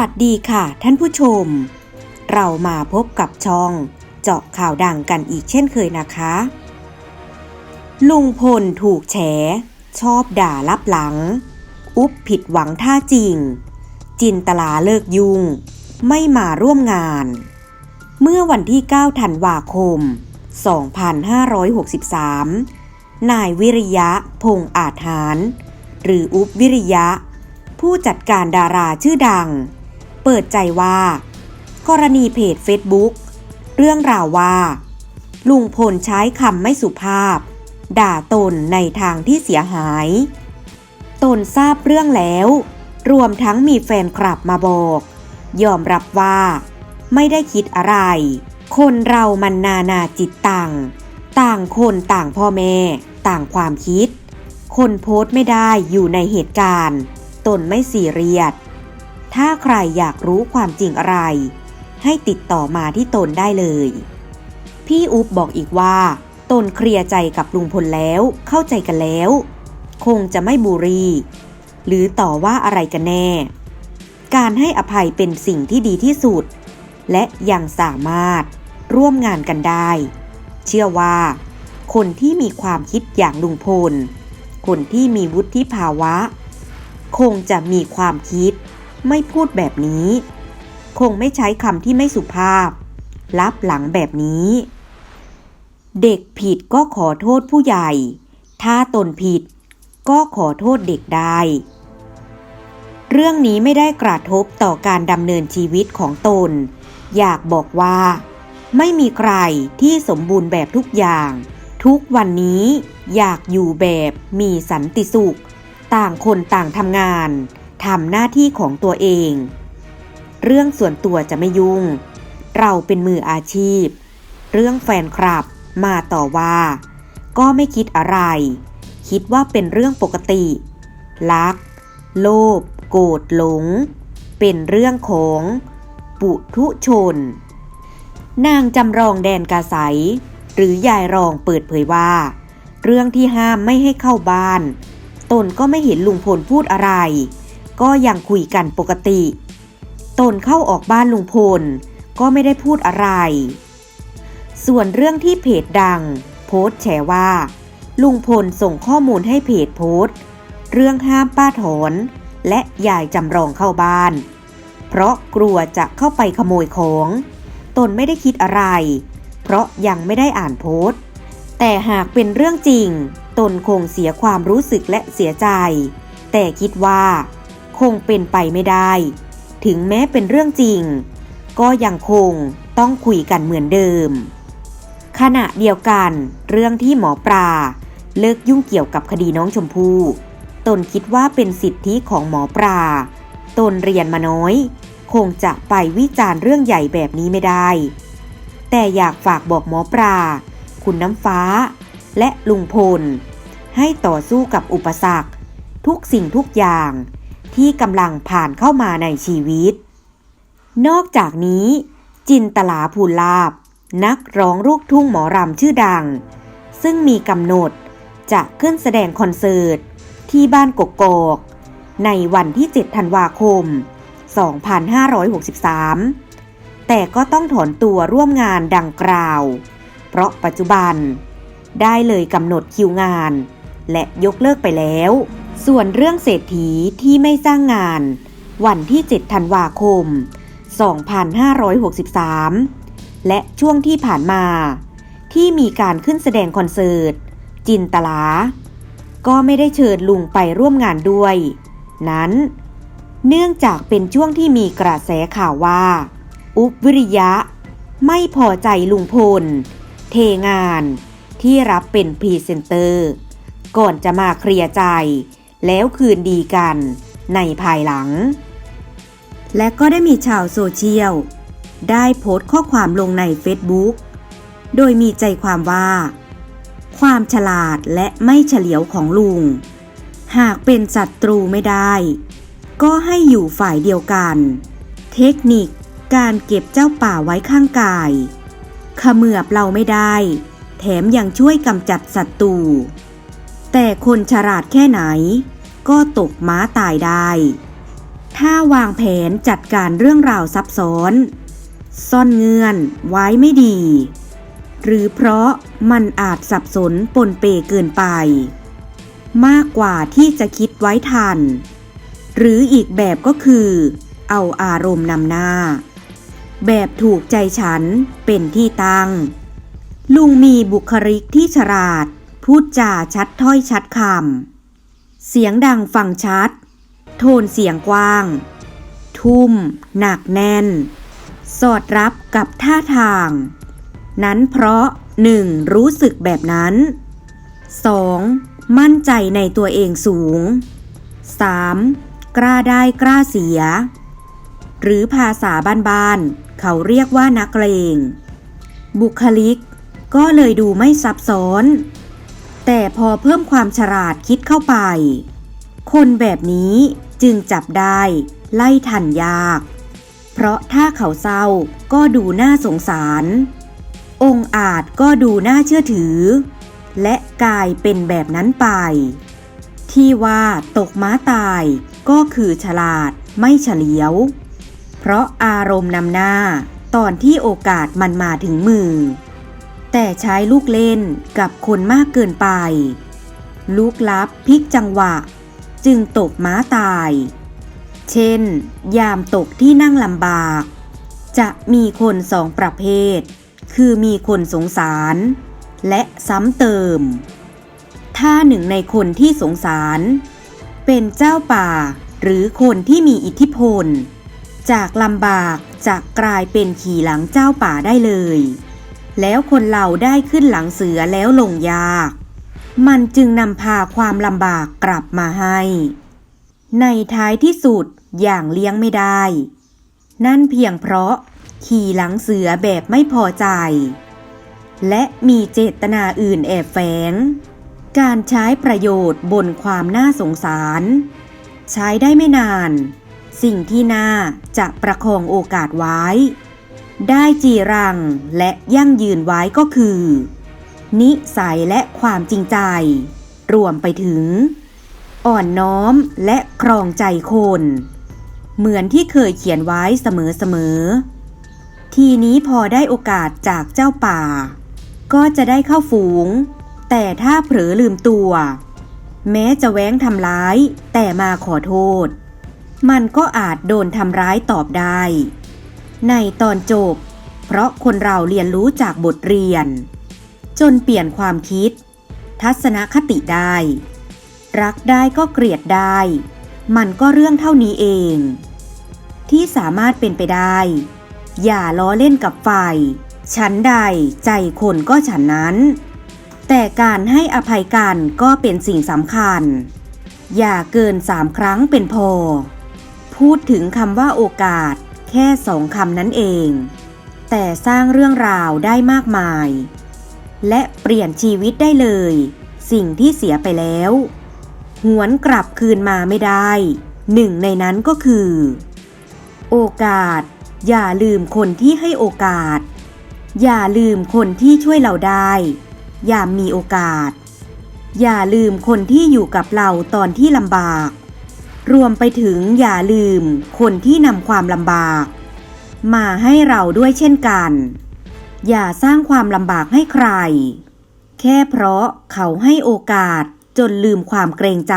สวัสดีค่ะท่านผู้ชม เรามาพบกับช่องเจาะข่าวดังกันอีกเช่นเคยนะคะ ลุงพลถูกแฉ ชอบด่าลับหลัง อุ๊บผิดหวังท่าจริง จินตลาเลิกยุง ไม่มาร่วมงาน เมื่อวันที่ 9 ธันวาคม 2563 นายวิริยะพงษ์อาจหาร หรืออุ๊บวิริยะผู้จัดการดาราชื่อดัง เปิดใจว่า กรณีเพจ Facebook เรื่องราวว่า ลุงพลใช้คำไม่สุภาพ ด่าตนในทางที่เสียหาย ตนทราบเรื่องแล้ว รวมทั้งมีแฟนคลับมาบอก ยอมรับว่า ไม่ได้คิดอะไร คนเรามันนานาจิตต่าง ต่างคนต่างพ่อแม่ ต่างความคิด คนโพสต์ไม่ได้อยู่ในเหตุการณ์ ตนไม่ซีเรียส ถ้าใครอยากรู้ความจริงอะไร ให้ติดต่อมาที่ตนได้เลย พี่อุ๊บบอกอีกว่า ตนเคลียร์ใจกับลุงพลแล้ว เข้าใจกันแล้ว คงจะไม่บูรี หรือต่อว่าอะไรกันแน่ การให้อภัยเป็นสิ่งที่ดีที่สุด และยังสามารถร่วมงานกันได้ เชื่อว่า คนที่มีความคิดอย่างลุงพล คนที่มีวุฒิภาวะ คงจะมีความคิด ไม่พูดแบบนี้ คงไม่ใช้คำที่ไม่สุภาพลับหลังแบบนี้ เด็กผิดก็ขอโทษผู้ใหญ่ ถ้าตนผิดก็ขอโทษเด็กได้ เรื่องนี้ไม่ได้กระทบต่อการดำเนินชีวิตของตน อยากบอกว่า ไม่มีใครที่สมบูรณ์แบบทุกอย่าง ทุกวันนี้อยากอยู่แบบมีสันติสุข ต่างคนต่างทำงาน ทำหน้าที่ของตัวเอง เรื่องส่วนตัวจะไม่ยุ่ง เราเป็นมืออาชีพ เรื่องแฟนคลับมาต่อว่า ก็ไม่คิดอะไร คิดว่าเป็นเรื่องปกติ รัก โลภโกรธหลง เป็นเรื่องของปุถุชน นางจำรองแดนกาใสหรือยายรองเปิดเผยว่า เรื่องที่ห้ามไม่ให้เข้าบ้าน ตนก็ไม่เห็นลุงพลพูดอะไร ก็ยังคุยกันปกติ ตนเข้าออกบ้านลุงพล ก็ไม่ได้พูดอะไร ส่วนเรื่องที่เพจดัง โพสแฉว่า ลุงพลส่งข้อมูลให้เพจโพสเรื่องห้ามป้าถอน และยายจำรองเข้าบ้าน เพราะกลัวจะเข้าไปขโมยของ ตนไม่ได้คิดอะไร เพราะยังไม่ได้อ่านโพสต์แต่หากเป็นเรื่องจริง ตนคงเสียความรู้สึกและเสียใจ แต่คิดว่า คงเป็นไปไม่ได้ ถึงแม้เป็นเรื่องจริง ก็ยังคงต้องคุยกันเหมือนเดิม ขณะเดียวกันเรื่องที่หมอปลาเลิกยุ่งเกี่ยวกับคดีน้องชมพู่ตนคิดว่าเป็นสิทธิของหมอปลาตนเรียนมาน้อย คงจะไปวิจารณ์เรื่องใหญ่แบบนี้ไม่ได้ แต่อยากฝากบอกหมอปลาคุณน้ำฟ้า และลุงพล ให้ต่อสู้กับอุปสรรค ทุกสิ่งทุกอย่าง ที่กำลังผ่านเข้ามาในชีวิต นอกจากนี้ จินตลาภูลาบ นักร้องลูกทุ่งหมอรำชื่อดัง ซึ่งมีกำหนดจะขึ้นแสดงคอนเสิร์ต ที่บ้านกกอกในวันที่ 7 ธันวาคม 2563 แต่ก็ต้องถอนตัวร่วมงานดังกล่าว เพราะปัจจุบันได้เลยกำหนดคิวงาน และยกเลิกไปแล้ว ส่วนเรื่องเศรษฐีที่ไม่จ้างงาน วันที่ 7 ธันวาคม 2563 และช่วงที่ผ่านมา ที่มีการขึ้นแสดงคอนเสิร์ต จินตลา ก็ไม่ได้เชิญลุงไปร่วมงานด้วย นั้น เนื่องจากเป็นช่วงที่มีกระแสข่าวว่า อุบวิริยะ ไม่พอใจลุงพล เทงานที่รับเป็นพรีเซนเตอร์ ก่อนจะมาเคลียร์ใจ แล้วคืนดีกัน ในภายหลัง และก็ได้มีชาวโซเชียล ได้โพสต์ข้อความลงใน Facebook โดยมีใจความว่า ความฉลาดและไม่เฉลียวของลุง หากเป็นศัตรูไม่ได้ ก็ให้อยู่ฝ่ายเดียวกัน เทคนิคการเก็บเจ้าป่าไว้ข้างกาย ขมือบเราไม่ได้ แถมยังช่วยกำจัดศัตรู แต่คนฉลาดแค่ไหน ก็ตกม้าตายได้ ถ้าวางแผนจัดการเรื่องราวซับซ้อน ซ่อนเงื่อนไว้ไม่ดี หรือเพราะมันอาจสับสนปนเปเกินไป มากกว่าที่จะคิดไว้ทัน หรืออีกแบบก็คือ เอาอารมณ์นำหน้า แบบถูกใจฉันเป็นที่ตั้ง ลุงมีบุคลิกที่ฉลาด พูดจาชัดถ้อยชัดคำ เสียงดังฟังชัด โทนเสียงกว้าง ทุ่ม หนักแน่น สอดรับกับท่าทาง นั้นเพราะ 1. รู้สึกแบบนั้น 2. มั่นใจในตัวเองสูง 3. กล้าได้กล้าเสีย หรือภาษาบ้านๆเขาเรียกว่านักเลง บุคลิกก็เลยดูไม่ซับซ้อน แต่พอเพิ่มความฉลาดคิดเข้าไป คนแบบนี้จึงจับได้ไล่ทันยาก เพราะถ้าเขาเศร้าก็ดูน่าสงสาร องอาจก็ดูน่าเชื่อถือ และกลายเป็นแบบนั้นไป ที่ว่าตกม้าตายก็คือฉลาดไม่เฉลียว เพราะอารมณ์นำหน้าตอนที่โอกาสมันมาถึงมือ แต่ใช้ลูกเล่นกับคนมากเกินไป ลูกลับพลิกจังหวะ จึงตกม้าตาย เช่น ยามตกที่นั่งลำบาก จะมีคนสองประเภท คือมีคนสงสาร และซ้ำเติม ถ้าหนึ่งในคนที่สงสาร เป็นเจ้าป่าหรือคนที่มีอิทธิพล จากลำบากจะกลายเป็นขี่หลังเจ้าป่าได้เลย แล้วคนเราได้ขึ้นหลังเสือแล้วลงยาก มันจึงนำพาความลำบากกลับมาให้ ในท้ายที่สุดอย่างเลี้ยงไม่ได้ นั่นเพียงเพราะขี่หลังเสือแบบไม่พอใจ และมีเจตนาอื่นแอบแฝง การใช้ประโยชน์บนความน่าสงสาร ใช้ได้ไม่นาน สิ่งที่น่าจะประคองโอกาสไว้ ได้จีรังและยั่งยืนไว้ก็คือ นิสัยและความจริงใจ รวมไปถึง อ่อนน้อมและครองใจคน เหมือนที่เคยเขียนไว้เสมอๆ ทีนี้พอได้โอกาสจากเจ้าป่า ก็จะได้เข้าฝูง แต่ถ้าเผลอลืมตัว แม้จะแว้งทำร้ายแต่มาขอโทษ มันก็อาจโดนทำร้ายตอบได้ ในตอนจบ เพราะคนเราเรียนรู้จากบทเรียน จนเปลี่ยนความคิด ทัศนคติได้ รักได้ก็เกลียดได้ มันก็เรื่องเท่านี้เอง ที่สามารถเป็นไปได้ อย่าล้อเล่นกับไฟฉันใดใจคนก็ฉันนั้น แต่การให้อภัยกันก็เป็นสิ่งสำคัญ อย่าเกินสามครั้งเป็นพอ พูดถึงคำว่าโอกาส แค่สองคำนั้นเอง แต่สร้างเรื่องราวได้มากมาย และเปลี่ยนชีวิตได้เลย สิ่งที่เสียไปแล้ว หวนกลับคืนมาไม่ได้ หนึ่งในนั้นก็คือ โอกาส อย่าลืมคนที่ให้โอกาส อย่าลืมคนที่ช่วยเราได้ อย่ามีโอกาส อย่าลืมคนที่อยู่กับเราตอนที่ลำบาก รวมไปถึงอย่าลืมคนที่นำความลำบาก มาให้เราด้วยเช่นกัน อย่าสร้างความลำบากให้ใคร แค่เพราะเขาให้โอกาสจนลืมความเกรงใจ